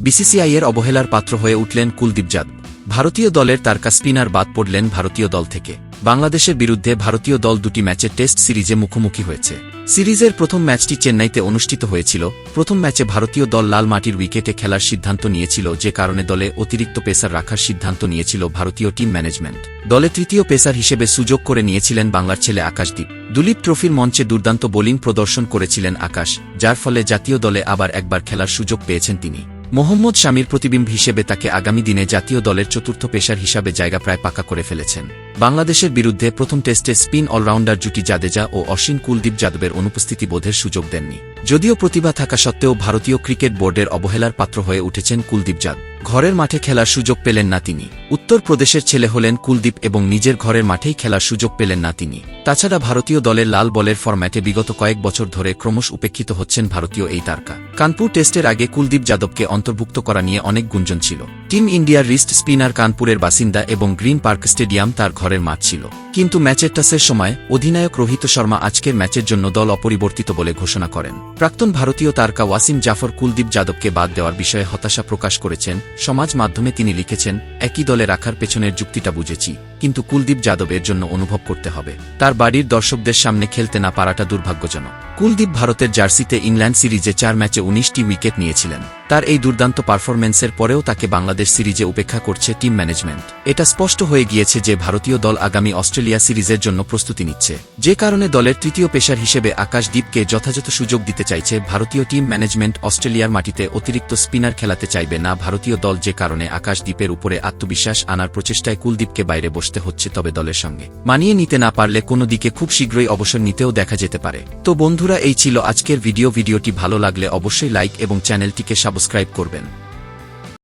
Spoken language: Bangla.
বিসিসিআইয়ের অবহেলার পাত্র হয়ে উঠলেন কুলদীপ যাদব ভারতীয় দলের তারকা স্পিনার বাদ পড়লেন ভারতীয় দল থেকে। বাংলাদেশের বিরুদ্ধে ভারতীয় দল দুটি ম্যাচের টেস্ট সিরিজে মুখোমুখি হয়েছে। সিরিজের প্রথম ম্যাচটি চেন্নাইতে অনুষ্ঠিত হয়েছিল। প্রথম ম্যাচে ভারতীয় দল লাল মাটির উইকেটে খেলার সিদ্ধান্ত নিয়েছিল, যে কারণে দলে অতিরিক্ত পেসার রাখার সিদ্ধান্ত নিয়েছিল ভারতীয় টিম ম্যানেজমেন্ট। দলে তৃতীয় পেসার হিসেবে সুযোগ করে নিয়েছিলেন বাংলার ছেলে আকাশদীপ। দুলীপ ট্রফির মঞ্চে দুর্দান্ত বোলিং প্রদর্শন করেছিলেন আকাশ, যার ফলে জাতীয় দলে আবার একবার খেলার সুযোগ পেয়েছেন তিনি। মোহাম্মদ স্বামীর প্রতিবিম্ব হিসেবে তাকে আগামী দিনে জাতীয় দলের চতুর্থ পেশার হিসাবে জায়গা প্রায় পাকা করে ফেলেছেন। বাংলাদেশের বিরুদ্ধে প্রথম টেস্টে স্পিন অলরাউন্ডার জুটি জাদেজা ও অশ্বিন কুলদীপ যাদবের অনুপস্থিতি বোধের সুযোগ দেননি। যদিও প্রতিভা থাকা সত্ত্বেও ভারতীয় ক্রিকেট বোর্ডের অবহেলার পাত্র হয়ে উঠেছেন কুলদীপ যাদব ঘরের মাঠে খেলার সুযোগ পেলেন না তিনি। উত্তরপ্রদেশের ছেলে হলেন কুলদীপ এবং নিজের ঘরের মাঠেই খেলার সুযোগ পেলেন না তিনি। তাছাড়া ভারতীয় দলের লাল বলের ফরম্যাটে বিগত কয়েক বছর ধরে ক্রমশ উপেক্ষিত হচ্ছেন ভারতীয় এই তারকা। কানপুর টেস্টের আগে কুলদীপ যাদবকে অন্তর্ভুক্ত করা নিয়ে অনেক গুঞ্জন ছিল। টিম ইন্ডিয়ার রিস্ট স্পিনার কানপুরের বাসিন্দা এবং গ্রিন পার্ক স্টেডিয়াম তার ঘরের মাঠ ছিল। কিন্তু ম্যাচের টাসের সময় অধিনায়ক রোহিত শর্মা আজকের ম্যাচের জন্য দল অপরিবর্তিত বলে ঘোষণা করেন। প্রাক্তন ভারতীয় তারকা ওয়াসিম জাফর কুলদীপ যাদবকে বাদ দেওয়ার বিষয়ে হতাশা প্রকাশ করেছেন। সমাজ মাধ্যমে তিনি লিখেছেন, একই দলে রাখার পেছনের যুক্তিটা বুঝেছি, কিন্তু কুলদীপ যাদবের জন্য অনুভব করতে হবে। তার বাড়ির দর্শকদের সামনে খেলতে না পারাটা দুর্ভাগ্যজনক। কুলদীপ ভারতের জার্সিতে ইংল্যান্ড সিরিজে চার ম্যাচে উনিশটি উইকেট নিয়েছিলেন। তার এই দুর্দান্ত পারফরম্যান্সের পরেও তাকে বাংলাদেশ সিরিজে উপেক্ষা করছে টিম ম্যানেজমেন্ট। এটা স্পষ্ট হয়ে গিয়েছে যে ভারতীয় দল আগামী অস্ট্রেলিয়া সিরিজের জন্য প্রস্তুতি নিচ্ছে। যে কারণে দলের তৃতীয় পেশার হিসেবে আকাশদীপকে যথাযথ সুযোগ দিতে চাইছে ভারতীয় টিম ম্যানেজমেন্ট অস্ট্রেলিয়ার মাটিতে অতিরিক্ত স্পিনার খেলাতে চাইবে না ভারতীয় দল যে কারণে আকাশদ্বীপের উপরে আত্মবিশ্বাস আনার প্রচেষ্টায় কুলদীপকে বাইরে বসতে হচ্ছে তবে দলের সঙ্গে। মানিয়ে নিতে না পারলে কোনো দিকে খুব শীঘ্রই অবসর নিতেও দেখা যেতে পারে। তো বন্ধুরা, এই ছিল আজকের ভিডিও। ভিডিওটি ভালো লাগলে অবশ্যই লাইক এবং চ্যানেলটিকে সাবস্ক্রাইব করবেন।